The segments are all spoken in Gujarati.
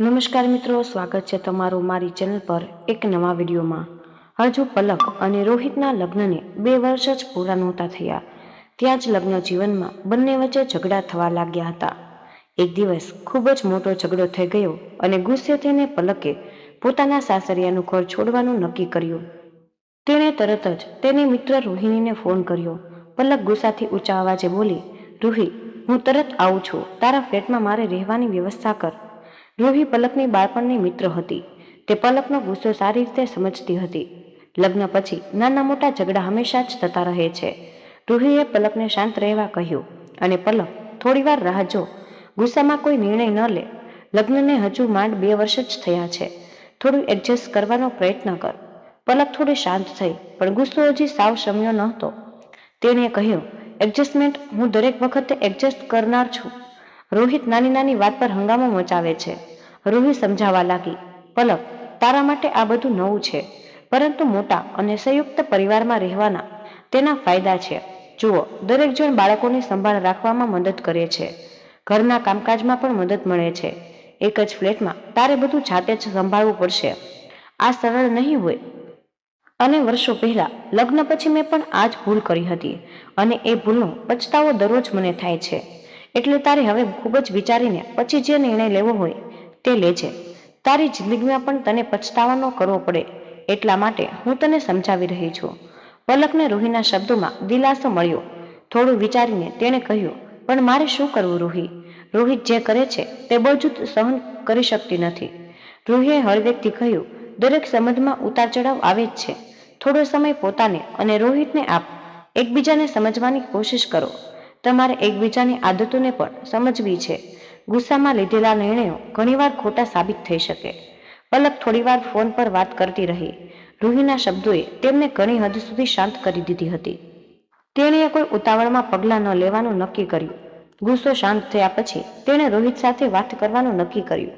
નમસ્કાર મિત્રો, સ્વાગત છે તમારું મારી ચેનલ પર એક નવા વિડીયોમાં. હજુ પલક અને રોહિતના લગ્નને બે વર્ષ જ પૂરા નહોતા થયા. ત્યાં જ લગ્ન જીવનમાં બંને વચ્ચે ઝઘડા થવા લાગ્યા હતા. એક દિવસ ખૂબ જ મોટો ઝઘડો થઈ ગયો અને ગુસ્સે થઈને પલકે પોતાના સાસરિયાનું ઘર છોડવાનું નક્કી કર્યું. તેણે તરત જ તેની મિત્ર રોહિણીને ફોન કર્યો. પલક ગુસ્સાથી ઊંચા અવાજે બોલી, રૂહી, હું તરત આવું છું. તારા ફ્લેટમાં મારે રહેવાની વ્યવસ્થા કર. રૂહી પલકની બાળપણની મિત્ર હતી. તે પલકનો ગુસ્સો સારી રીતે સમજતી હતી. લગ્ન પછી નાના મોટા ઝઘડા હંમેશા જ થતા રહે છે. રૂહીએ પલકને શાંત રહેવા કહ્યું અને પલક થોડીવાર રાહ જો. ગુસ્સામાં કોઈ નિર્ણય ન લે. લગ્નને હજુ માંડ બે વર્ષ જ થયા છે. થોડું એડજસ્ટ કરવાનો પ્રયત્ન કર. પલક થોડી શાંત થઈ, પણ ગુસ્સો હજી સાવ શમ્યો નહોતો. તેણે કહ્યું એડજસ્ટમેન્ટ હું દરેક વખતે એડજસ્ટ કરનાર છું. રોહિત નાની નાની વાત પર હંગામો મચાવે છે. રોહિત સમજાવવા લાગી, પલક, તારા માટે આ બધું નવું છે. પરંતુ મોટા અને સંયુક્ત પરિવારમાં રહેવાના તેના ફાયદા છે. જુઓ, દરેક જણ બાળકોની સંભાળ રાખવામાં મદદ કરે છે. ઘરના કામકાજમાં પણ મદદ મળે છે. એક જ ફ્લેટમાં તારે બધું જાતે જ સંભાળવું પડશે. આ સરળ નહીં હોય. અને વર્ષો પહેલા લગ્ન પછી મેં પણ આ જ ભૂલ કરી હતી. અને એ ભૂલનો પછતાવો દરરોજ મને થાય છે. એટલે તારે હવે ખૂબ જ વિચારીને પછી જે નિર્ણય લેવો હોય તે લેજે. તારી જિંદગીમાં પણ તને પછતાવાનો કરવો પડે એટલા માટે હું તને સમજાવી રહી છું. પલકને રૂહીના શબ્દોમાં દિલાસો મળ્યો. થોડું વિચારીને તેણે કહ્યું, પણ મારે શું કરવું રૂહી? રોહિત જે કરે છે તે બહુ જ સહન કરી શકતી નથી. રૂહીએ હળવેકથી કહ્યું, દરેક સંબંધમાં ઉતાર ચઢાવ આવે જ છે. થોડો સમય પોતાને અને રોહિતને આપ. એકબીજાને સમજવાની કોશિશ કરો. તમારે એકબીજાની આદતોને પણ સમજવી છે. ગુસ્સામાં લીધેલા નિર્ણયો ઘણીવાર ખોટા સાબિત થઈ શકે. પલક થોડીવાર ફોન પર વાત કરતી રહી. રૂહીના શબ્દોએ તેમને ઘણી હદ સુધી શાંત કરી દીધી હતી. તેણીએ કોઈ ઉતાવળમાં પગલાં ન લેવાનું નક્કી કર્યું. ગુસ્સો શાંત થયા પછી તેણે રોહિત સાથે વાત કરવાનું નક્કી કર્યું.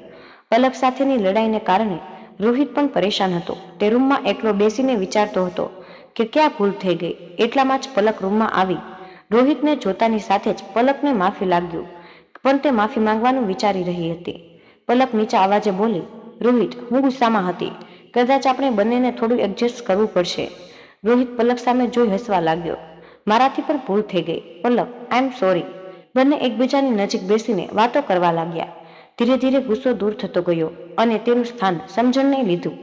પલક સાથેની લડાઈને કારણે રોહિત પણ પરેશાન હતો. તે રૂમમાં એકલો બેસીને વિચારતો હતો કે ક્યાં ભૂલ થઈ ગઈ? એટલામાં જ પલક રૂમમાં આવી રોહિતને જોતાની સાથે જ પલકને માફી લાગ્યું, પણ તે માફી માંગવાનું વિચારી રહી હતી. પલક નીચા અવાજે બોલી, રોહિત, હું ગુસ્સામાં હતી. કદાચ આપણે બંનેને થોડું એડજસ્ટ કરવું પડશે. રોહિત પલક સામે જોઈ હસવા લાગ્યો. મારાથી પણ ભૂલ થઈ ગઈ, પલક આઈ એમ સોરી બંને એકબીજાની નજીક બેસીને વાતો કરવા લાગ્યા. ધીરે ધીરે ગુસ્સો દૂર થતો ગયો અને તેનું સ્થાન સમજણને લીધું.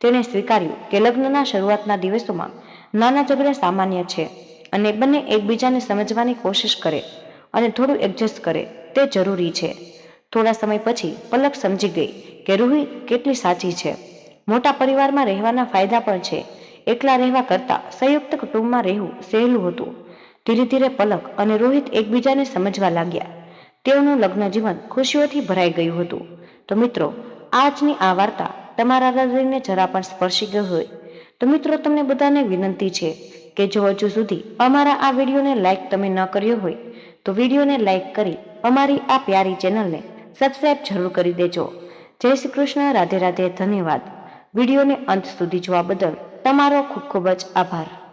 તેણે સ્વીકાર્યું કે લગ્નના શરૂઆતના દિવસોમાં નાના ઝઘડા સામાન્ય છે. અને બંને એકબીજાને સમજવાની કોશિશ કરે અને થોડું એડજસ્ટ કરે, તે જરૂરી છે. થોડા સમય પછી પલક સમજી ગઈ કે રૂહી કેટલી સાચી છે. મોટા પરિવારમાં રહેવાના ફાયદા પણ છે. એકલા રહેવા કરતાં સંયુક્ત કુટુંબમાં રહેવું સહેલું હતું. ધીરે ધીરે પલક અને રોહિત એકબીજાને સમજવા લાગ્યા. તેઓનું લગ્ન જીવન ખુશીઓથી ભરાઈ ગયું હતું. તો મિત્રો, આજની આ વાર્તા તમારા હૃદયને જરા પણ સ્પર્શી ગયો હોય. તો મિત્રો, તમને બધાને વિનંતી છે કે જો હજુ સુધી અમારા આ વિડીયોને લાઇક તમે ન કર્યો હોય, તો વિડીયોને લાઇક કરી અમારી આ પ્યારી ચેનલને સબસ્ક્રાઈબ જરૂર કરી દેજો. જય શ્રી કૃષ્ણ, રાધે રાધે, ધન્યવાદ. વિડીયોને અંત સુધી જોવા બદલ તમારો ખૂબ ખૂબ જ આભાર.